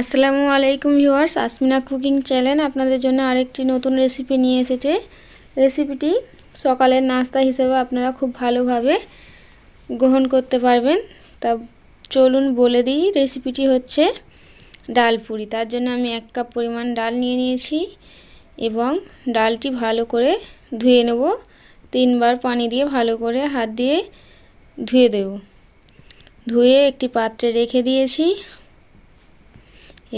আসসালামু আলাইকুম viewers, Asmina cooking channel আপনাদের জন্য আরেকটি নতুন রেসিপি নিয়ে এসেছে। রেসিপিটি সকালের নাস্তা হিসেবে আপনারা খুব ভালোভাবে গ্রহণ করতে পারবেন। তা চলুন বলে দিই রেসিপিটি হচ্ছে ডাল পুরি। তার জন্য আমি এক কাপ পরিমাণ ডাল নিয়ে নিয়েছি এবং ডালটি ভালো করে ধুয়ে নেব। তিনবার পানি দিয়ে ভালো করে হাত দিয়ে ধুয়ে দেব। ধুয়ে একটি পাত্রে রেখে দিয়েছি।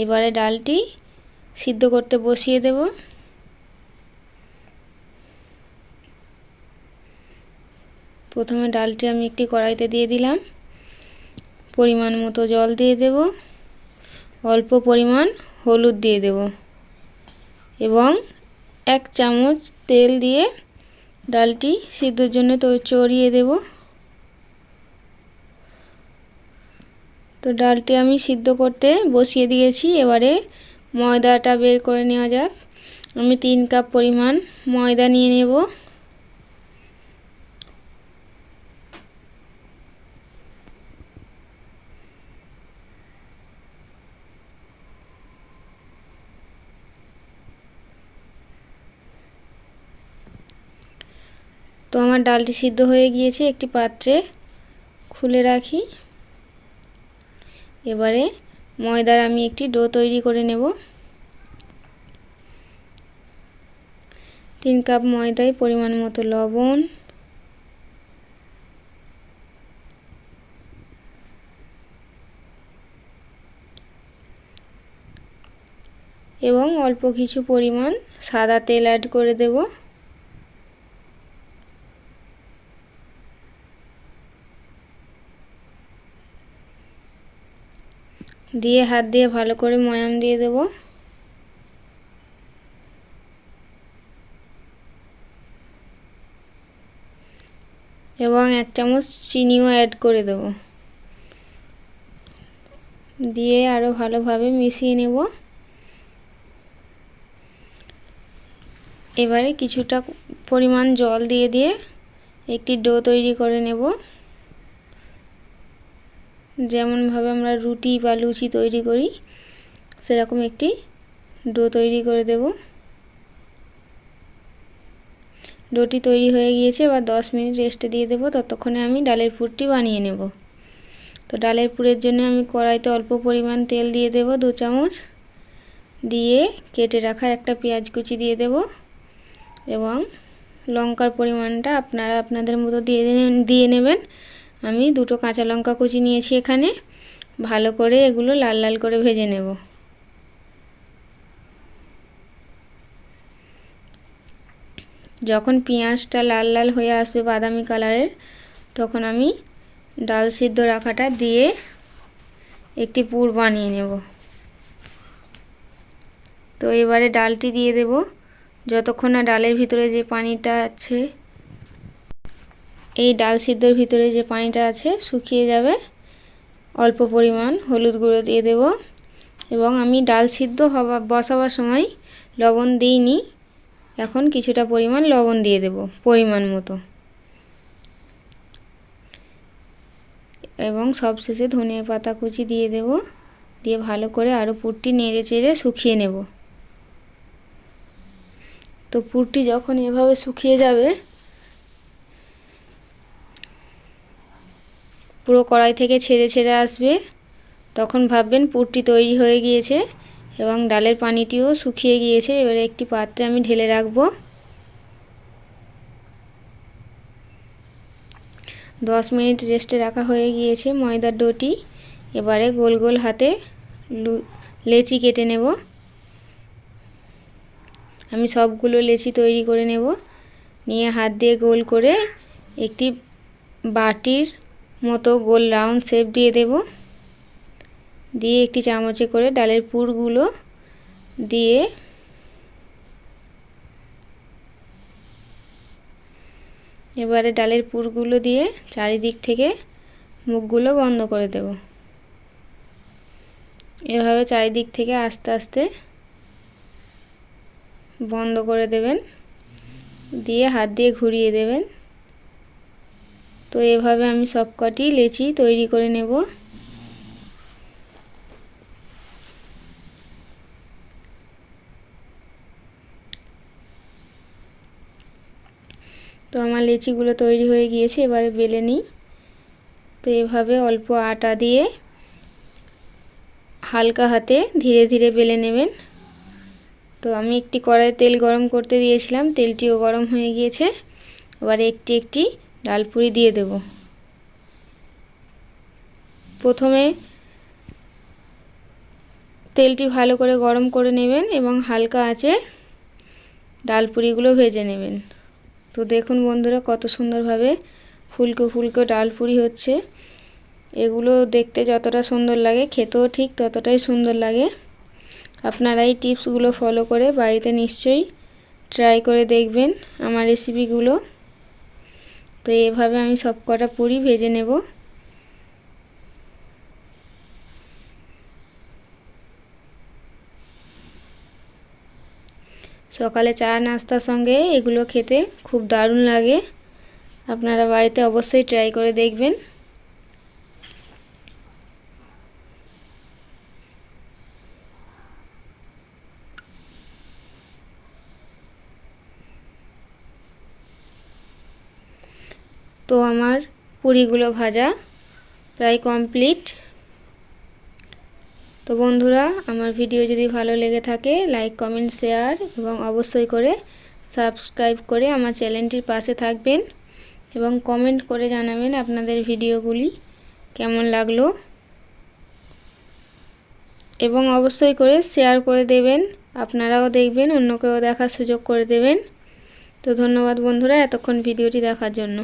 এবারে ডালটি সিদ্ধ করতে বসিয়ে দেব। প্রথমে ডালটি আমি একটি কড়াইতে দিয়ে দিলাম। পরিমাণ মতো জল দিয়ে দেব। অল্প পরিমাণ হলুদ দিয়ে দেব। এবং এক চামচ তেল দিয়ে ডালটি সিদ্ধর জন্য তো চড়িয়ে দেবো। তো ডালটি আমি সিদ্ধ করতে বসিয়ে দিয়েছি। এবারে ময়দাটা বের করে নেওয়া যাক। আমি তিন কাপ পরিমাণ ময়দা নিয়ে নেব। তো আমার ডালটি সিদ্ধ হয়ে গিয়েছে। একটি পাত্রে খুলে রাখি। এবারে ময়দার আমি একটি ডো তৈরি করে নেব। তিন কাপ ময়দায় পরিমাণ মতো লবণ। এবং অল্প কিছু পরিমাণ সাদা তেল অ্যাড করে দেবো। দিয়ে হাত দিয়ে ভালো করে ময়াম দিয়ে দেব। এবং এক চামচ চিনিও অ্যাড করে দেব। দিয়ে আরও ভালোভাবে মিশিয়ে নেব। এবারে কিছুটা পরিমাণ জল দিয়ে দিয়ে একটি ডো তৈরি করে নেব। যেমনভাবে আমরা রুটি বা লুচি তৈরি করি, সেরকম একটি ডো তৈরি করে দেব। ডোটি তৈরি হয়ে গিয়েছে, এবার দশ মিনিট রেস্টে দিয়ে দেবো। ততক্ষণে আমি ডালের পুরটি বানিয়ে নেব। তো ডালের পুরের জন্য আমি কড়াইতে অল্প পরিমাণ তেল দিয়ে দেব, দু চামচ। দিয়ে কেটে রাখা একটা পেঁয়াজ কুচি দিয়ে দেব এবং লঙ্কার পরিমাণটা আপনারা আপনাদের মতো দিয়ে দিয়ে নেবেন। আমি দুটো কাঁচা লঙ্কা কুচি নিয়েছি এখানে। ভালো করে এগুলো লাল লাল করে ভেজে নেব। যখন পেঁয়াজটা লাল লাল হয়ে আসবে বাদামি কালারের, তখন আমি ডাল সিদ্ধ রাখাটা দিয়ে একটি পুর বানিয়ে নেব। তো এবারে ডালটি দিয়ে দেব। যতক্ষণ না ডালের ভিতরে যে পানিটা আছে এই ডাল সিদ্ধর ভিতরে যে পানিটা আছে শুকিয়ে যাবে, অল্প পরিমাণ হলুদ গুঁড়ো দিয়ে দেব। এবং আমি ডাল সিদ্ধ হওয়া বসাবার সময় লবণ দিইনি, এখন কিছুটা পরিমাণ লবণ দিয়ে দেব, পরিমাণ মতো। এবং সবশেষে ধনিয়া পাতা কুচি দিয়ে দেব, দিয়ে ভালো করে আরও পুরটি নেড়ে চেড়ে শুকিয়ে নেব। তো পুরটি যখন এভাবে শুকিয়ে যাবে পুরো কড়াই থেকে ছেড়ে ছেড়ে আসবে। তখন ভাববেন পুরটি তৈরি হয়ে গিয়েছে এবং ডালের পানিটিও শুকিয়ে গিয়েছে। এবারে একটি পাত্রে আমি ঢেলে রাখব। দশ মিনিট রেস্টে রাখা হয়ে গিয়েছে ময়দার ডোটি। এবারে গোল গোল হাতে লেচি কেটে নেব। আমি সবগুলো লেচি তৈরি করে নেব। নিয়ে হাত দিয়ে গোল করে একটি বাটির মতো গোল রাউন্ড শেপ দিয়ে দেব। দিয়ে একটি চামচে করে ডালের পুরগুলো দিয়ে এবারে ডালের পুরগুলো দিয়ে চারিদিক থেকে মুখগুলো বন্ধ করে দেব। এভাবে চারিদিক থেকে আস্তে আস্তে বন্ধ করে দেবেন। দিয়ে হাত দিয়ে ঘুরিয়ে দেবেন। তো এভাবে আমি সব কটি লেচি তৈরি করে নেব। তো আমার লেচিগুলো তৈরি হয়ে গিয়েছে, এবারে বেলে নিই। তো এভাবে অল্প আটা দিয়ে হালকা হাতে ধীরে ধীরে বেলে নেবেন। তো আমি একটি কড়াই তেল গরম করতে দিয়েছিলাম, তেলটিও গরম হয়ে গিয়েছে। এবারে একটি একটি ডালপুরি দিয়ে দেব। প্রথমে তেলটি ভালো করে গরম করে নেবেন এবং হালকা আছে ডালপুরিগুলো ভেজে নেবেন। তো দেখুন বন্ধুরা কত সুন্দরভাবে ফুলকো ফুলকো ডালপুরি হচ্ছে। এগুলো দেখতে যতটা সুন্দর লাগে, খেতেও ঠিক ততটাই সুন্দর লাগে। আপনারা এই টিপসগুলো ফলো করে বাড়িতে নিশ্চয়ই ট্রাই করে দেখবেন আমার রেসিপিগুলো। তো এভাবে আমি সব কটা পুরি ভেজে নেব। সকালে চা নাস্তার সঙ্গে এগুলো খেতে খুব দারুণ লাগে। আপনারা বাড়িতে অবশ্যই ট্রাই করে দেখবেন। তো আমার পুরিগুলো ভাজা প্রায় কমপ্লিট। তো বন্ধুরা, আমার ভিডিও যদি ভালো লেগে থাকে, লাইক, কমেন্ট, শেয়ার এবং অবশ্যই করে সাবস্ক্রাইব করে আমার চ্যানেলটির পাশে থাকবেন এবং কমেন্ট করে জানাবেন আপনাদের ভিডিওগুলি কেমন লাগল। এবং অবশ্যই করে শেয়ার করে দেবেন, আপনারাও দেখবেন, অন্যকেও দেখার সুযোগ করে দেবেন। তো ধন্যবাদ বন্ধুরা, এতক্ষণ ভিডিওটি দেখার জন্য।